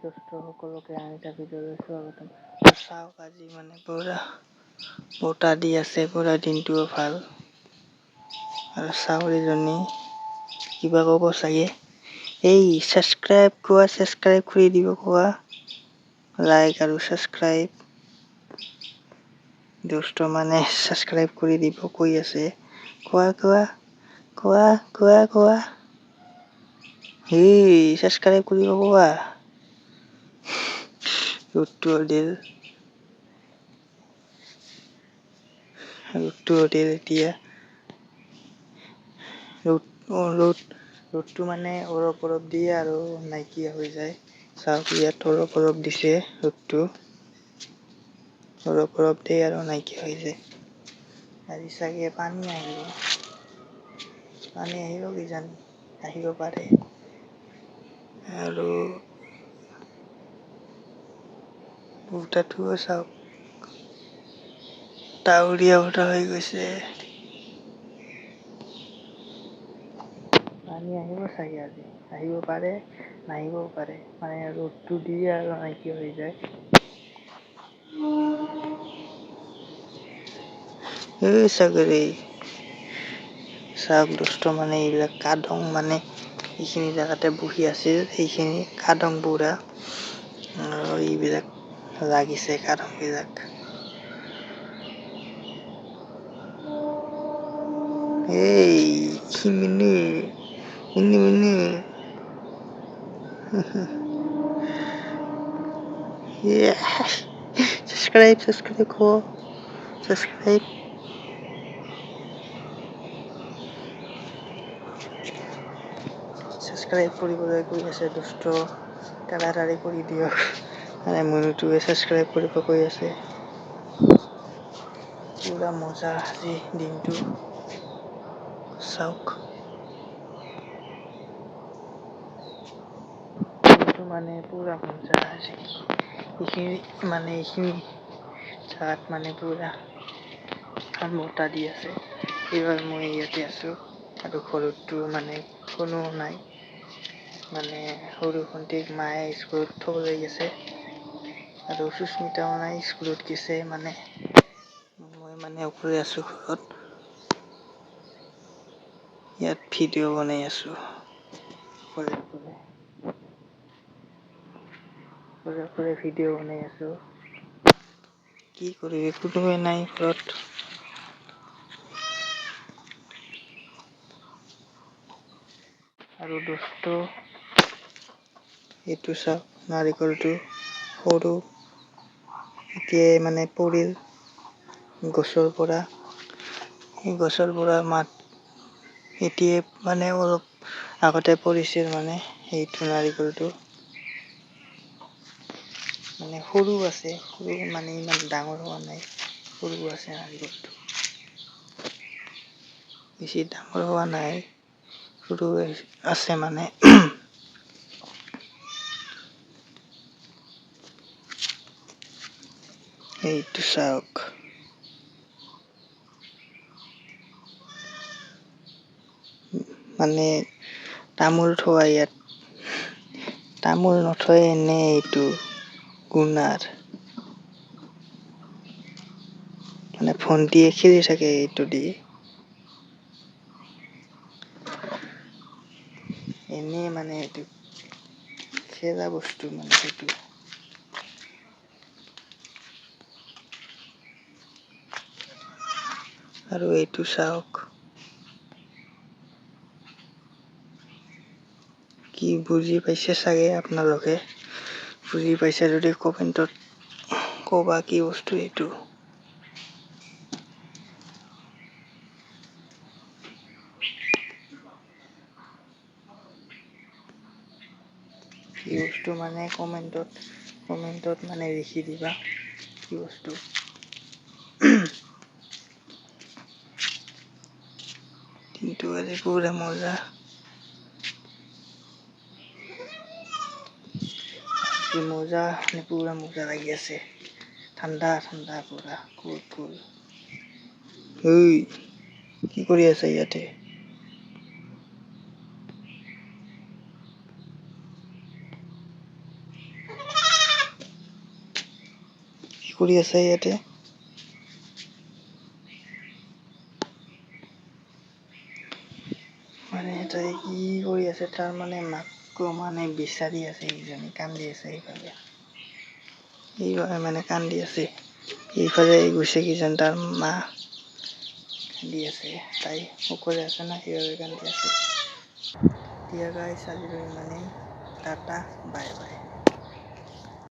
দুষ্ট সকলোকে আন এটা ভিডিঅ'লৈ স্বাগতম চাওক আজি মানে পুৰা বতাহ দি আছে পুৰা দিনটোও ভাল। আৰু চাউৰিজনী কিবা ক'ব চাগে? এই ছাবস্ক্ৰাইব কোৱা ছাবস্ক্ৰাইব কৰি দিব কোৱা। লাইক আৰু ছাবস্ক্ৰাইব দুষ্ট মানে ছাবস্ক্ৰাইব কৰি দিব কৈ আছে। কোৱা কোৱা কোৱা কোৱা কোৱা। এই ছাবস্ক্ৰাইব কৰিব কোৱা। দিল ৰ'দটো দিল এতিয়া অঁ ৰ'দ ৰ'দটো মানে অলপ অলপ দিয়ে আৰু নাইকিয়া হৈ যায়। চাওক, ইয়াত অলপ অলপ দিছে ৰ'দটো অলপ অলপ দিয়ে আৰু নাইকিয়া হৈ যায়। আজি চাগে পানী আহিব। পানী আহিব কিজানি, আহিব পাৰে। আৰু বতাহটোও চাওক। ডাৱৰীয়া বতৰ হৈ গৈছে। পানী আহিব চাগে আজি। আহিব পাৰে নাহিবও পাৰে। মানে ৰ'দটো দিয়ে আৰু নাইকিয়া হৈ যায়। এই ছাগলী চাওক দুষ্ট মানে এইবিলাক কাদং মানে এইখিনি জেগাতে বহি আছিল সেইখিনি কাদং বুঢ়া আৰু এইবিলাক লাগিছে কাদংবিলাক এই mini mini mini yeah. subscribe subscribe ko subscribe. Subscribe কৰিবলৈ কৈ আছে দুষ্ট তাড়াতাড়ি কৰি দিয়ক মানে মনুটোৱে ছাবস্ক্ৰাইব কৰিব কৈ আছে। পুৰা মজা আজি দিনটো। চাওক। দিনটো মানে পুৰা মজা আজি। এইখিনি মানে এইখিনি জেগাত মানে পুৰা বতাহ দি আছে। এইবাৰ মই ইয়াতে আছোঁ আৰু ঘৰতটো মানে কোনো নাই। মানে সৰু ভণ্টিক মায়ে স্কুলত থ'বলৈ গৈছে আৰু সুস্মিতাও নাই স্কুলত গৈছে মানে মই মানে অকলে আছোঁ ঘৰত। ইয়াত ভিডিঅ' বনাই আছোঁ। অকলে অকলে। অকলে অকলে ভিডিঅ' বনাই আছোঁ। কি কৰিবি, কোনোৱে নাই ঘৰত। আৰু দুষ্ট এইটো চাওক, নাৰিকলটো সৰু। এতিয়াই মানে পৰিল গছৰ পৰা সেই গছৰ পৰা মাত এতিয়াই মানে অলপ আগতে পৰিছিল মানে সেইটো নাৰিকলটো মানে সৰু আছে সৰু মানে ইমান ডাঙৰ হোৱা নাই সৰু আছে নাৰিকলটো। বেছি ডাঙৰ হোৱা নাই সৰু আছে মানে। এইটো চাওক মানে তামোল থোৱা ইয়াত তামোল নথয় এনে এইটো গুণাৰ মানে ভণ্টিয়ে খেলি থাকে এইটো দি। এনেই মানে এইটো খেলা বস্তু মানে সেইটো আৰু এইটো চাওক কি বুজি পাইছে চাগে আপোনালোকে বুজি পাইছে যদি কমেণ্টত ক'বা কি বস্তু এইটো। কি বস্তু মানে কমেণ্টত কমেণ্টত মানে লিখি দিবা কি বস্তু? একেবারে মানে পুরা মজা। মজা পুরা মজা লাগিয়েছে ঠান্ডা ঠান্ডা পুরা, কুল কুল। হই কি কৰি আছে ইয়াতে? কি কৰি আছে ইয়াতে? তাই কি কৰি আছে তাৰ মানে মাকটো মানে বিচাৰি আছে ইজনী কান্দি আছে এইফালে এইবাবে মানে কান্দি আছে এইফালে গৈছে কিজান তাৰ মা কান্দি আছে তাই অকলে আছে না সেইবাবে কান্দি আছে দিয়া গাইছ আজিলৈ ইমানেই টাটা বাই বাই